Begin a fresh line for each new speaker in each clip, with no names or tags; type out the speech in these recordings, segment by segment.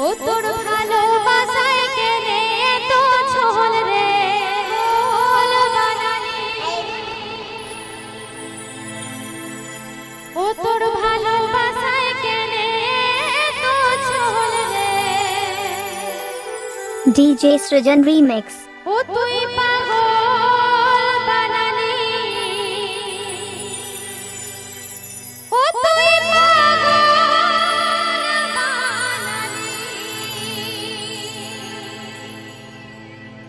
ও তোর ভালোবাসায় কেনে
ডিজে সৃজন রিমিক্স।
ও তুই পা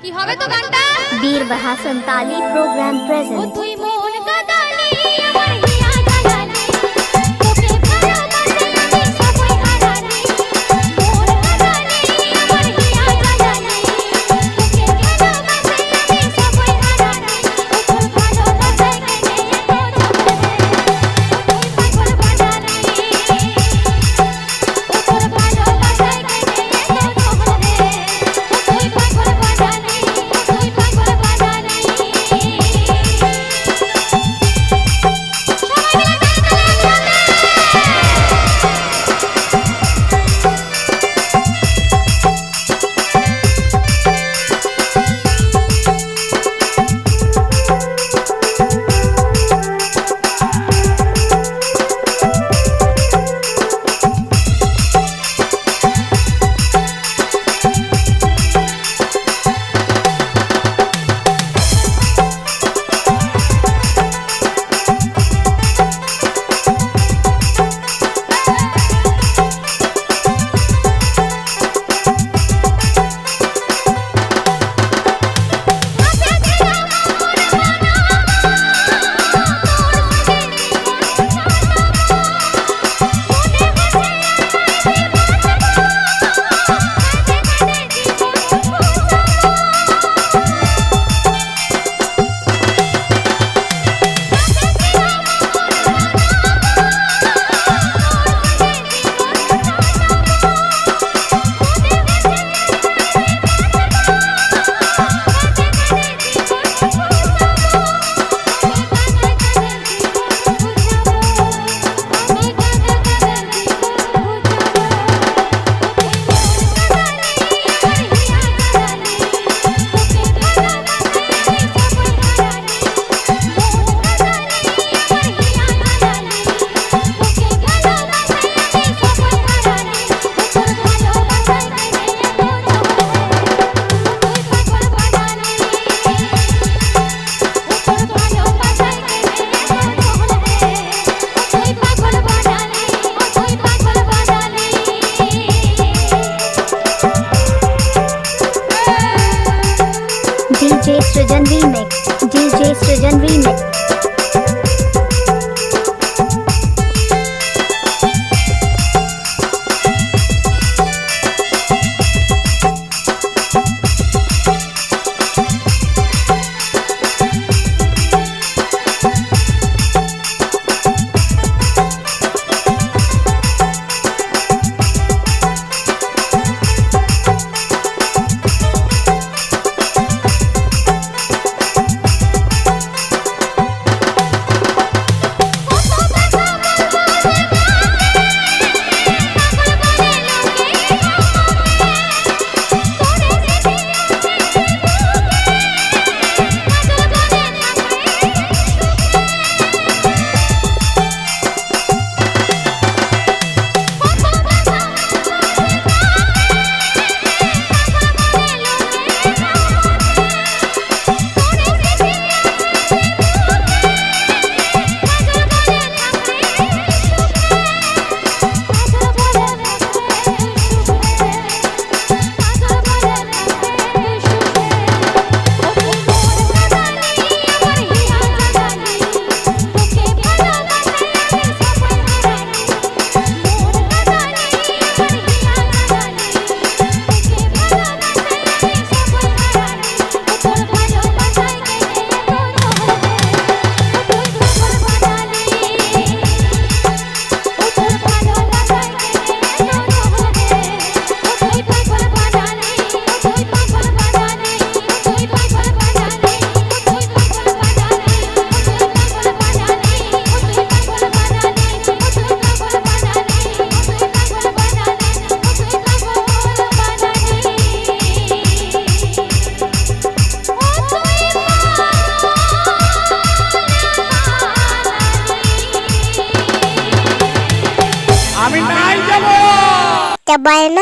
की हवे तो घंटा।
वीर बहा Santali programme present. DJ Sujan Remix.
Bye ना